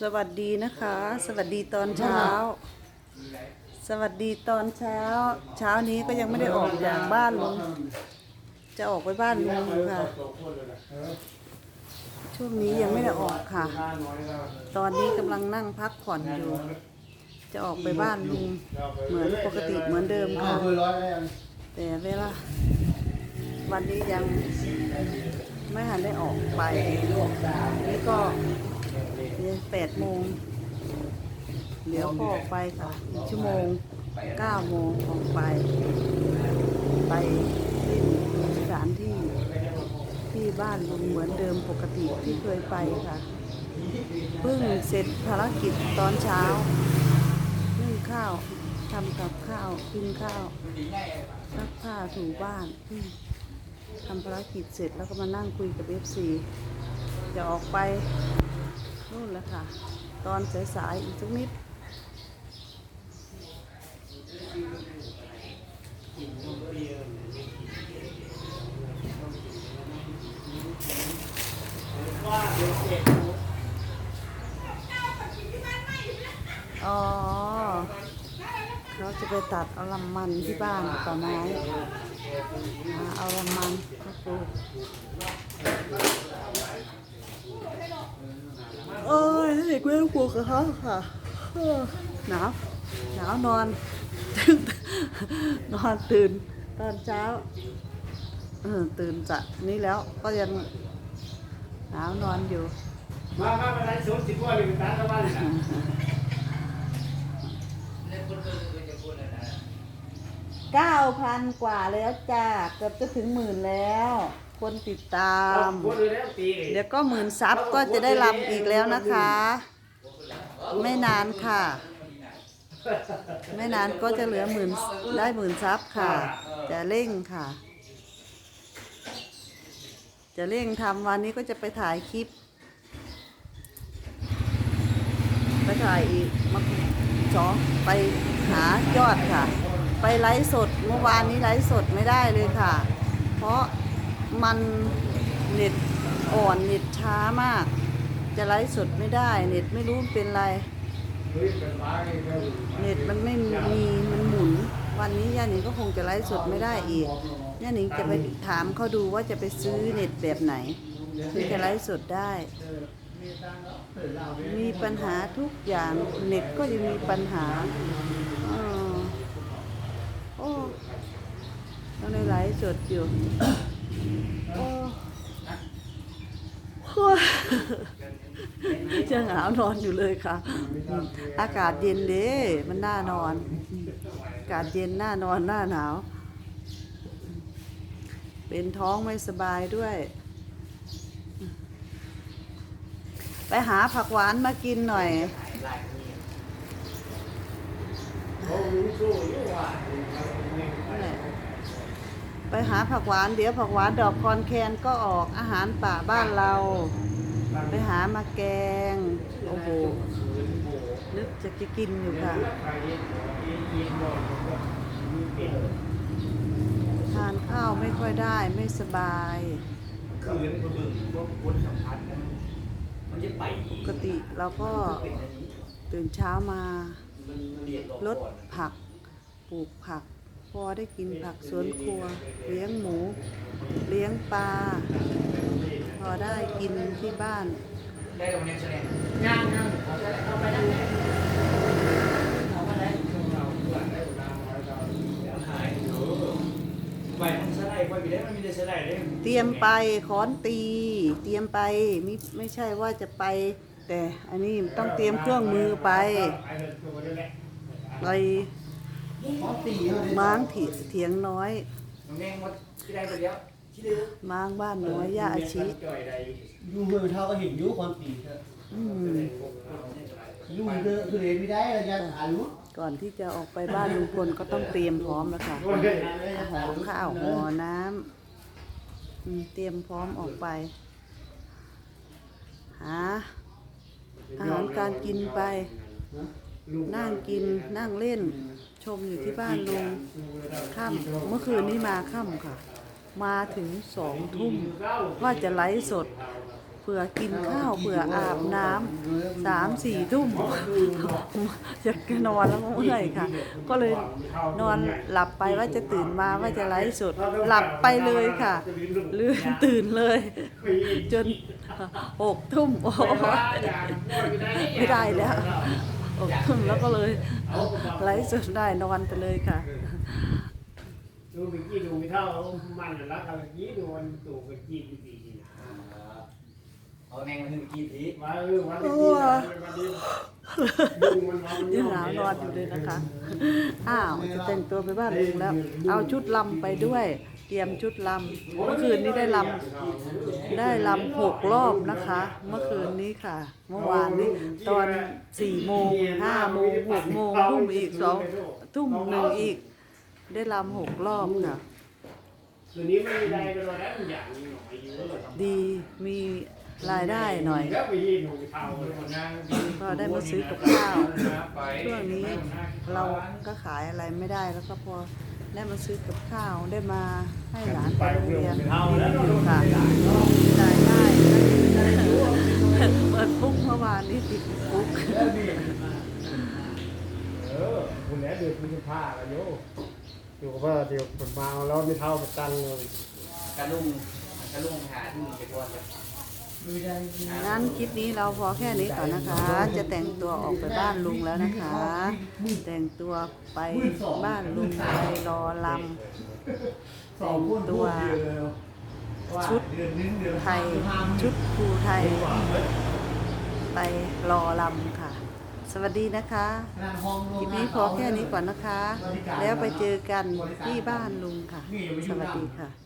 สวัสดีนะคะ สวัสดีตอนเช้า สวัสดีตอนเช้า เช้านี้ก็ยังไม่ได้ออกจากบ้านลุงจะออกไปบ้านลุงค่ะ ช่วงนี้ยังไม่ได้ออกค่ะ ตอนนี้กำลังนั่งพักผ่อนอยู่ จะออกไปบ้านลุงเหมือนปกติเหมือนเดิมค่ะ แต่เวลาวันนี้ยังไม่หันได้ออกไปนี่ก็ แปดโมงเดี๋ยวก็ออกไปค่ะอีกชั่วโมงเก้าโมงออกไป ไปที่สถานที่ที่บ้านลุงเหมือนเดิมปกติที่เคยไปค่ะเพิ่งเสร็จภารกิจตอนเช้านึ่งข้าวทำกับข้าวกินข้าวซักผ้าถูบ้านทำภารกิจเสร็จแล้วก็มานั่งคุยกับเอฟซีจะออกไป นู่นแหละค่ะ ตอนสายๆอีกสักนิดอ๋อเขาจะไปตัดเอาลำมันที่บ้านต่อไม้หาเอาลำมันมาปลูก เอ้ยเด็กเว้ยปลูกกับเขาค่ะเออหนาวหนาวนอนนอนตื่นตอนเช้าเออตื่นจากนี้แล้วก็ยังหนาวนอนอยู่ มามามาไล่สวนสิบกว่าเลยตาชาวบ้านนะเก้าพันกว่าแล้วจ้าเกือบจะถึงหมื่นแล้ว คนติดตามคนเลยแล้วตีเลยเดี๋ยวก็หมื่นซับก็จะได้รับอีกแล้วนะคะ ไม่นานค่ะ ไม่นานก็จะเหลือหมื่นได้หมื่นซับค่ะ จะเร่งค่ะ จะเร่งทำวันนี้ก็จะไปถ่ายคลิป ไปถ่ายอีกมาสองไปหายอดค่ะ ไปไลฟ์สดเมื่อวานนี้ไลฟ์สดไม่ได้เลยค่ะ เพราะ มันเน็ตอ่อนเน็ตช้ามาก จะไลฟ์สดไม่ได้ เน็ตไม่รู้เป็นไร เน็ตมันไม่มีมันหมุน วันนี้ย่าหนิงก็คงจะไลฟ์สดไม่ได้อีกย่าหนิงจะไปถามเขาดูว่าจะไปซื้อเน็ตแบบไหนถึงจะไลฟ์สดได้ มีปัญหาทุกอย่างเน็ตก็ยังมีปัญหาออโอ้ต้องไลฟ์สดอยู่ โอ้โอ้ยยังหาวนอนอยู่เลยค่ะ อากาศเย็นเด้มันน่านอน อากาศเย็นน่านอนหน้าหนาว เป็นท้องไม่สบายด้วย ไปหาผักหวานมากินหน่อยนั่นแหละ ไปหาผักหวานเดี๋ยวผักหวานดอกคอนแคนก็ออกอาหารป่าบ้านเรา ไปหามาแกง โอ้โหนึกจะจะกินอยู่ค่ะ ทานข้าวไม่ค่อยได้ไม่สบายปกติเราก็ตื่นเช้ามาลดผักปลูกผัก พอได้กินผักสวนครัว เลี้ยงหมู เลี้ยงปลา พอได้กินที่บ้าน ได้ตรงนี้ใช่ไหมงานงานเอาไปได้เอาไปได้เราหลังได้เวเนี่ยเตรียมไปค้อนตี เตรียมไปไม่ไม่ใช่ว่าจะไป แต่อันนี้ต้องเตรียมเครื่องมือไปไป ม้างถีเถียงน้อยน้องแม่งว่าที่ได้ตัวเดียวที่เดียวม้างบ้านน้อยย่าอาชิจ่อยได้อยู่มือเท่าก็เห็นอยุความปีเถอะอืมอยู่คือคือเรียนไม่ได้ระยะอายุก่อนที่จะออกไปบ้านลุงพลก็ต้องเตรียมพร้อมแล้วค่ะห่อข้าวห่อน้ำอืมเตรียมพร้อมออกไปหาอาหารการกินไป นั่งกินนั่งเล่น ชมอยู่ที่บ้านลุงค่ำเมื่อคืนนี้มาค่ำค่ะ มาถึงสองทุ่มว่าจะไลฟ์สดเผื่อกินข้าวเผื่ออาบน้ำสามสี่ทุ่มอยากจะนอนแล้วก็เมื่อยค่ะ ก็เลยนอนหลับไปว่าจะตื่นมาว่าจะไลฟ์สดหลับไปเลยค่ะลืมตื่นเลย จนหกทุ่มโอ้โหไม่ได้แล้ว หกทุ่มแล้วก็เลยไลฟ์สดได้นอนไปเลยค่ะดูไปกี้ดูไม่เท่ามันรักอะไรกี้ดูมันดูไปกี้ปีปีนี่นะเอาแมงมาถึงกี่ทีว่าเออวันนี้วันนี้ดูมันว่ามันยังหนาวนอนอยู่เลยนะคะ อ้าวจะแต่งตัวไปบ้านลุงแล้ว เอาชุดลำไปด้วย เตรียมชุดลำเมื่อคืนนี้ได้ลำได้ลำหกรอบนะคะ เมื่อคืนนี้ค่ะ เมื่อวานนี้ตอนสี่โมงห้าโมงหกโมงทุ่มอีกสองทุ่มหนึ่งอีก ได้ลำหกรอบค่ะดีมีรายได้หน่อยก็ได้มาซื้อกับข้าวช่วงนี้เราก็ขายอะไรไม่ได้แล้วก็พอ ได้มาซื้อกับข้าวได้มาให้หลานไปโรงเรียนเท่าแล้วเราค่ะรายได้เปิดปุ๊กเมื่อวานนี้ติดปุ๊กเออคุณแล้วเดือดคุณผ้ากันโยอยู่กับว่าเดี๋ยวผลมาแล้วไม่เท่ากับตังเลยกระลุงกระลุงหาที่เก็บตัวเลย งั้นคลิปนี้เราพอแค่นี้ก่อนนะคะ จะแต่งตัวออกไปบ้านลุงแล้วนะคะ แต่งตัวไปบ้านลุงไปรอลำแต่งตัวชุดไทยชุดครูไทย ไปรอลำค่ะ สวัสดีนะคะคลิปนี้พอแค่นี้ก่อนนะคะ แล้วไปเจอกันที่บ้านลุงค่ะ สวัสดีค่ะ